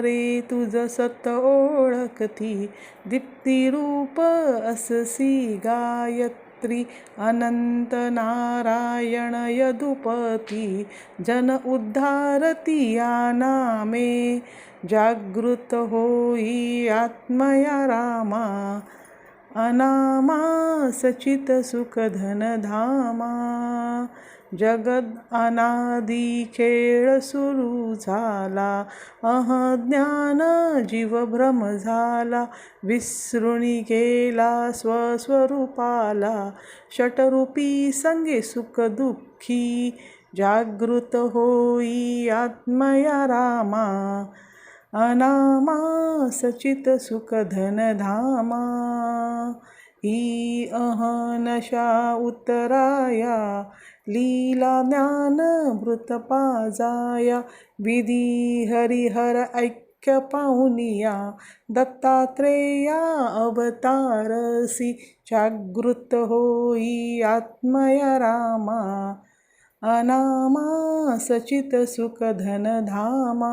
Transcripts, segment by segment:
रे ओंकारे तुझ सत ओळखती दीप्तिरूप अससी गायत्री अनंत नारायण यदुपती जन उद्धारती या नामे जागृत होई आत्मया रामा अनामा सचित सुखधन धामा। जगद अनादी खेळ सुरू झाला अह ज्ञान जीव भ्रम झाला विसृणी गेला स्वस्वरूपाला षटरूपी संगे सुख दुःखी जागृत होई आत्मया रामा अनामा सचित सुख धन धामा ही अहनशा उत्तराया लीला ज्ञान विधी हरिहर ऐक्य पाहुनिया दत्तात्रेया अवतारसी जागृत होई आत्मया रामा अनामा सचित सुखधन धामा।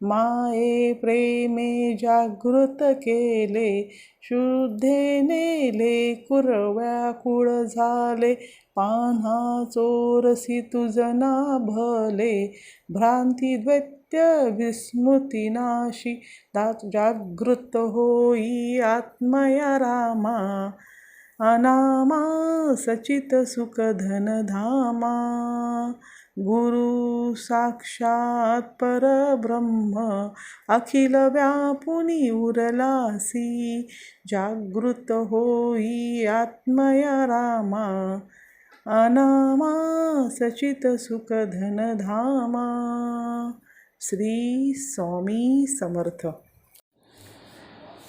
माये प्रेमे जागृत केले शुद्धे नेले कुरव्याकुळ झाले पान्हा चोरसी तुझना भले भ्रांती द्वैत्य विस्मृतीनाशी जागृत होई आत्मया रामा अनामा सचित सुख धन धामा गुरु साक्षात परब्रह्म अखिल व्यापुनी उरलासी जागृत होई आत्मया रामा अनामा सचित सुख धन धामा। श्री स्वामी समर्थ।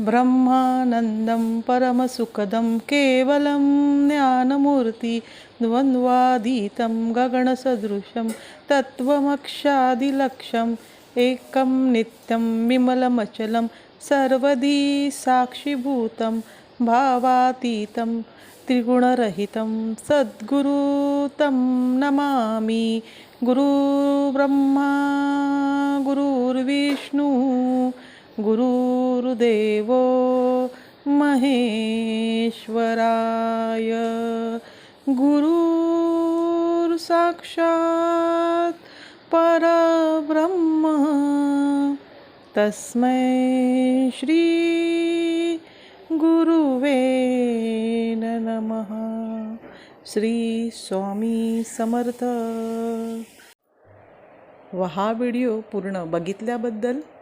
ब्रह्मानन्दं परमसुखदं केवलं ज्ञानमूर्ति द्वन्द्वादीतं गगणसदृशं तत्त्वमक्षादिलक्ष्यम् एकं नित्यं विमलमचलं सर्वदी साक्षिभूतं भावातीतं त्रिगुणरहितं सद्गुरु तं नमामि। गुरुब्रह्मा गुरुर्विष्णू गुरुर्देवो महेश्वराय। गुरुर्साक्षात् परब्रह्म। तस्मै श्री गुरुवे नमः। श्री स्वामी समर्थ। व हा व्हिडिओ पूर्ण बघितल्याबद्दल